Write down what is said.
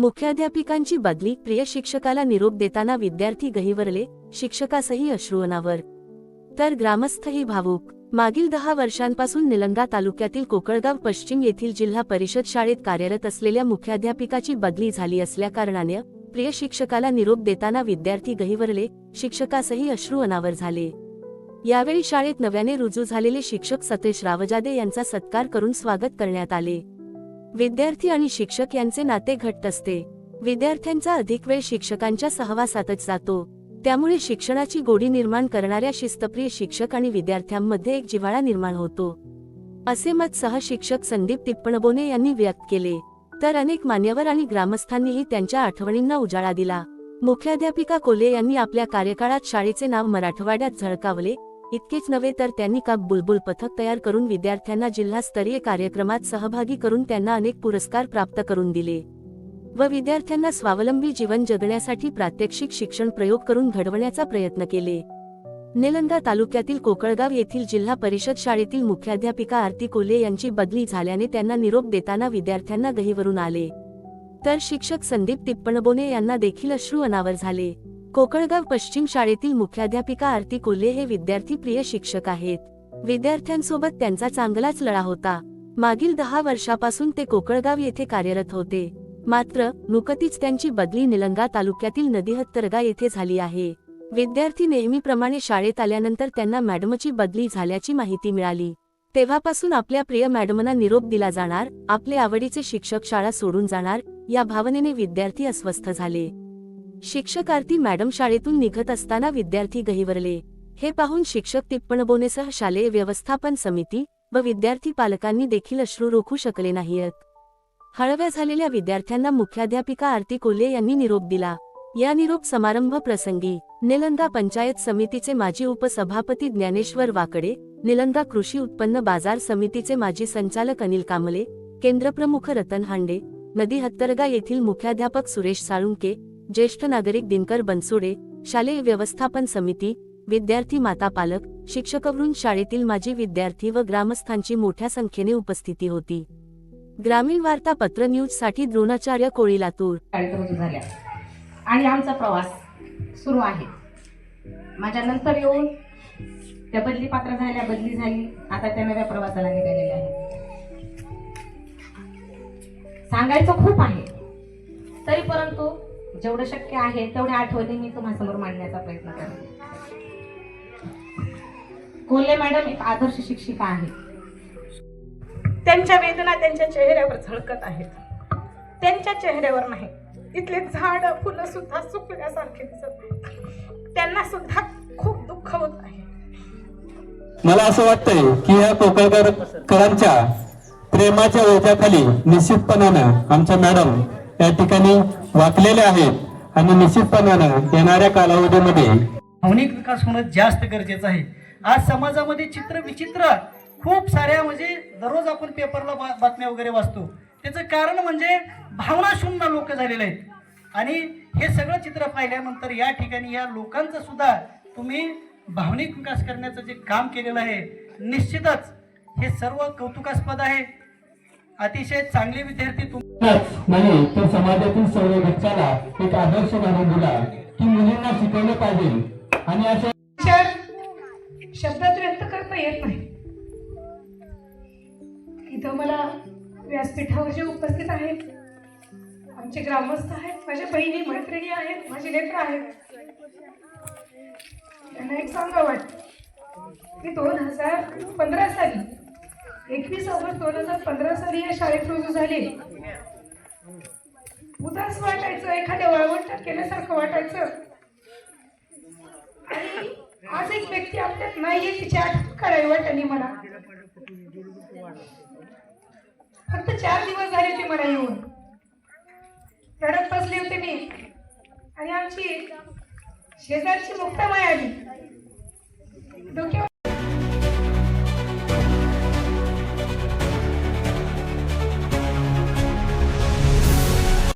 मुख्याध्यापिकांची बदली प्रिय शिक्षकाला निरोप देताना विद्यार्थी गहिवरले शिक्षकासही अश्रूअनावर तर ग्रामस्थही भावूक. मागील दहा वर्षांपासून निलंगा तालुक्यातील कोकळगाव पश्चिम येथील जिल्हा परिषद शाळेत कार्यरत असलेल्या मुख्याध्यापिकाची बदली झाली असल्याकारणाने प्रिय शिक्षकाला निरोप देताना विद्यार्थी गहिवरले शिक्षकासही अश्रू अनावर झाले. यावेळी शाळेत नव्याने रुजू झालेले शिक्षक सतेश रावजादे यांचा सत्कार करून स्वागत करण्यात आले. विद्यार्थी आणि शिक्षक यांचे नाते घट्ट असते. विद्यार्थ्यांचा अधिक वेळ शिक्षकांच्या सहवासातच जातो. त्यामुळे शिक्षणाची गोडी निर्माण करणाऱ्या शिस्तप्रिय शिक्षक आणि विद्यार्थ्यांमध्ये एक जिव्हाळा निर्माण होतो. असे मत सहशिक्षक संदीप तिप्पणबोने यांनी व्यक्त केले. तर अनेक मान्यवर आणि ग्रामस्थांनीही त्यांच्या आठवणींना उजाळा दिला. मुख्याध्यापिका कोले यांनी आपल्या कार्यकाळात शाळेचे नाव मराठवाड्यात झळकावले इतकेच नव्हे तर त्यांनी का बुलबुल पथक तयार करून विद्यार्थ्यांना जिल्हास्तरीय कार्यक्रमात सहभागी करून त्यांना अनेक पुरस्कार प्राप्त करून दिले. व विद्यार्थ्यांना स्वावलंबी जीवन जगण्यासाठी प्रात्यक्षिक शिक्षण प्रयोग करून घडवण्याचा प्रयत्न केले. निलंदा तालुक्यातील कोकळगाव येथील जिल्हा परिषद शाळेतील मुख्याध्यापिका आरती कोल्हे यांची बदली झाल्याने त्यांना निरोप देताना विद्यार्थ्यांना गहीवरून आले. तर शिक्षक संदीप तिप्पणबोने यांना देखील अश्रू अनावर झाले. कोकळगाव पश्चिम शाळेतील मुख्याध्यापिका आरती कोल्हे हे विद्यार्थी प्रिय शिक्षक आहेत. विद्यार्थ्यांसोबत त्यांचा चांगलाच लढा होता. मागील दहा वर्षापासून ते कोकळगाव येथे कार्यरत होते. मात्र नुकतीच त्यांची बदली निलंगा तालुक्यातील नदीहत्तरगा येथे झाली आहे. विद्यार्थी नेहमीप्रमाणे शाळेत आल्यानंतर त्यांना मॅडमची बदली झाल्याची माहिती मिळाली. तेव्हापासून आपल्या प्रिय मॅडमना निरोप दिला जाणार आपले आवडीचे शिक्षक शाळा सोडून जाणार या भावनेने विद्यार्थी अस्वस्थ झाले. शिक्षक आरती मॅडम शाळेतून निघत असताना विद्यार्थी गहिवरले. हे पाहून शिक्षक तिप्पणबोनेसह शालेय व्यवस्थापन समिती व विद्यार्थी पालकांनी देखील अश्रू रोखू शकले नाहीत हळव्या झालेल्या विद्यार्थ्यांना मुख्याध्यापिका आरती कोल्हे यांनी निरोप दिला. या निरोप समारंभ प्रसंगी निलंदा पंचायत समितीचे माजी उपसभापती ज्ञानेश्वर वाकडे निलंदा कृषी उत्पन्न बाजार समितीचे माजी संचालक अनिल कामले केंद्रप्रमुख रतन हांडे नदी हत्तरगा येथील मुख्याध्यापक सुरेश साळुंके ज्येष्ठ नागरिक दिनकर बनसुडे शालेय व्यवस्थापन समिती विद्यार्थी माता पालक शिक्षकवरून शाळेतील माजी विद्यार्थी व ग्रामस्थांची मोठ्या संख्येने उपस्थिती होती. ग्रामीण वार्ता पत्र न्यूजसाठी द्रोणाचार्य कोळी लातूर झाल्या. आणि आमचा प्रवास सुरू आहे. माझ्या नंतर येऊन त्या बदली पात्र झाल्या बदली झाली. आता त्या नव्या प्रवासाला निघालेल्या आहेत. सांगायचं खूप आहे. तरी परंतु जेवढं शक्य आहे तेवढ्या आठवणी मी तुम्हासमोर मांडण्याचा प्रयत्न करते कोल्हे मॅडम एक आदर्श शिक्षिका आहे त्यांच्या वेदना त्यांच्या चेहऱ्यावर झळकत आहेत. त्यांच्या चेहऱ्यावर नाही इथले झाड फुलं सुद्धा सुकल्यासारखे दिसत त्यांना सुद्धा खूप दुःख होत आहे. मला असं वाटतंय की या कोकळकरांच्या प्रेमाच्या ओझ्याखाली निश्चितपणानं आमच्या मॅडम या ठिकाणी वाचलेले आहेत आणि निश्चितपणानं येणाऱ्या कालावधीमध्ये भावनिक विकास होणं जास्त गरजेचं आहे. आज समाजामध्ये चित्र विचित्र खूप साऱ्या म्हणजे दररोज आपण पेपरला बातम्या वगैरे वाचतो. त्याचं कारण म्हणजे भावना शून्य लोक झालेले आहेत. आणि हे सगळं चित्र पाहिल्यानंतर या ठिकाणी या लोकांचं सुद्धा तुम्ही भावनिक विकास करण्याचं जे काम केलेलं आहे निश्चितच हे सर्व कौतुकास्पद आहे. अतिशय चांगले विद्यार्थी तुम नाही तर समाजातील सर्व घटकाला एक आदर्श घालून दिला की मुलींना शिकवलं पाहिजे. आणि अशा विचार शब्दात व्यक्त करता येत नाही. इथं मला व्यासपीठावर जे उपस्थित आहेत आमचे ग्रामस्थ आहेत माझ्या बहिणी मैत्रिणी आहेत माझे लेकर आहेत. त्यांना एक सांगा वाटतं की दोन हजार पंधरा साली एकवीस ऑगस्ट दोन हजार पंधरा साली या शाळेत रुजू झाली. उदास वाटायचं एखाद्या वळवंटात केल्यासारखं वाटायचं. आणि आज एक व्यक्ती आपल्यात नाहीये तिची आठवण करावी वाटली मला. फक्त चार दिवस झाले ते मला येऊन. रडत बसले होते मी. आणि आमची शेजारची मुक्तामाय आली. डोक्यावर